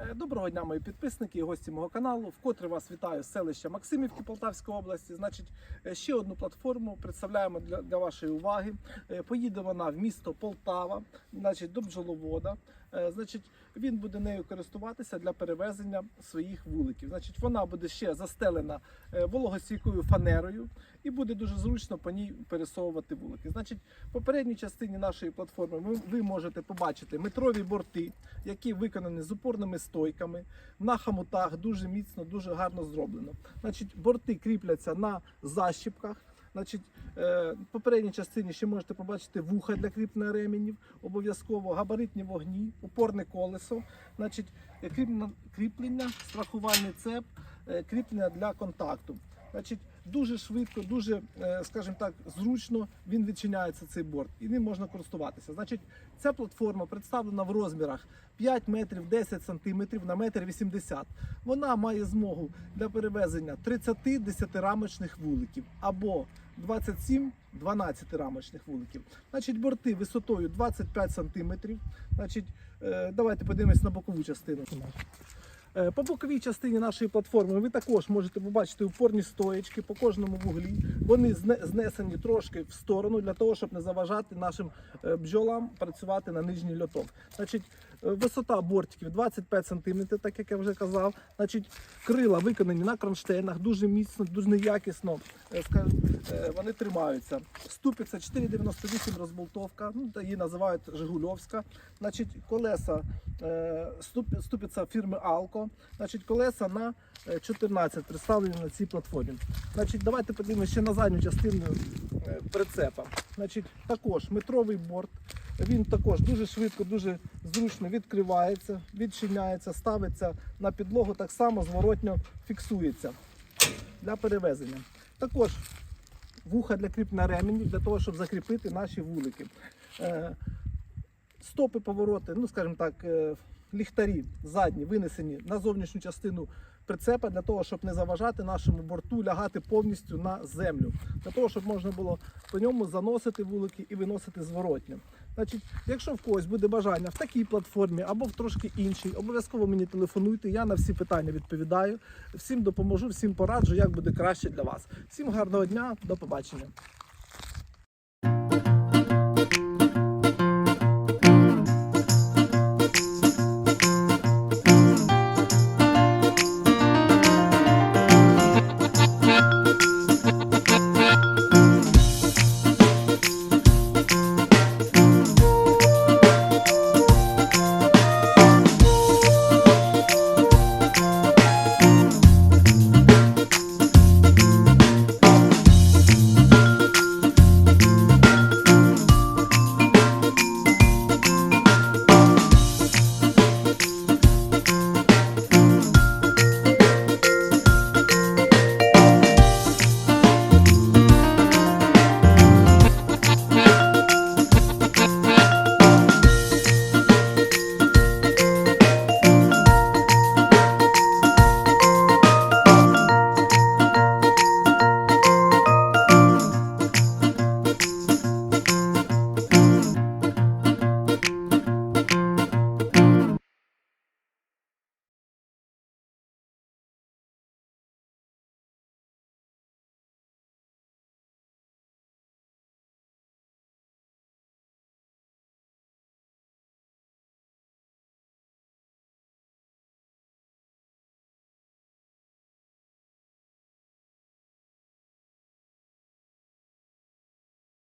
Е, Доброго дня, мої підписники і гості мого каналу. Вкотре вас вітаю з селища Максимівки Полтавської області. Значить, е, ще одну платформу представляємо для, для вашої уваги. Е, Поїде вона в місто Полтава, значить, до бджоловода. Е, Значить, він буде нею користуватися для перевезення своїх вуликів. Значить, вона буде ще застелена е, вологостійкою фанерою і буде дуже зручно по ній пересовувати вулики. Значить, в попередній частині нашої платформи ви, ви можете побачити метрові борти, які виконані з упорними стойками на хамутах, дуже міцно, дуже гарно зроблено. Значить, борти кріпляться на защіпках. Значить, е, в попередній частині ще можете побачити вуха для кріплення ременів, обов'язково габаритні вогні, упорне колесо, значить, е, кріплення, страхувальний цеп, е, кріплення для контакту. Значить, дуже швидко, дуже, скажімо так, зручно він відчиняється цей борт і ним можна користуватися. Значить, ця платформа представлена в розмірах 5 метрів 10 сантиметрів на метр 80. Вона має змогу для перевезення 30 10-рамочних вуликів або 27 12-рамочних вуликів. Значить, борти висотою 25 см. Значить, е, давайте подивимось на бокову частину. Е, По боковій частині нашої платформи ви також можете побачити упорні стоєчки по кожному вуглі. Вони знесені трошки в сторону для того, щоб не заважати нашим е, бджолам працювати на нижній льоток. Значить, е, висота бортиків 25 см, так як я вже казав. Значить, крила виконані на кронштейнах, дуже міцно, дуже якісно. Вони тримаються. Ступиця 498 розболтовка, ну, її називають Жигульовська. Значить, колеса ступ- ступиця фірми Алко. Значить, колеса на е, 14 представлені на цій платформі. Значить, давайте подивимося ще на задню частину е, прицепа. Значить, також метровий борт. Він також дуже швидко, дуже зручно відкривається, відчиняється, ставиться на підлогу, так само зворотньо фіксується для перевезення. Також вуха для кріплення ременів, для того, щоб закріпити наші вулики. Е, Стопи повороти, ну скажімо так, е, ліхтарі задні винесені на зовнішню частину прицепа для того, щоб не заважати нашому борту лягати повністю на землю, для того, щоб можна було по ньому заносити вулики і виносити зворотньо. Значить, якщо в когось буде бажання в такій платформі або в трошки іншій, обов'язково мені телефонуйте. Я на всі питання відповідаю. Всім допоможу, всім пораджу, як буде краще для вас. Всім гарного дня, до побачення.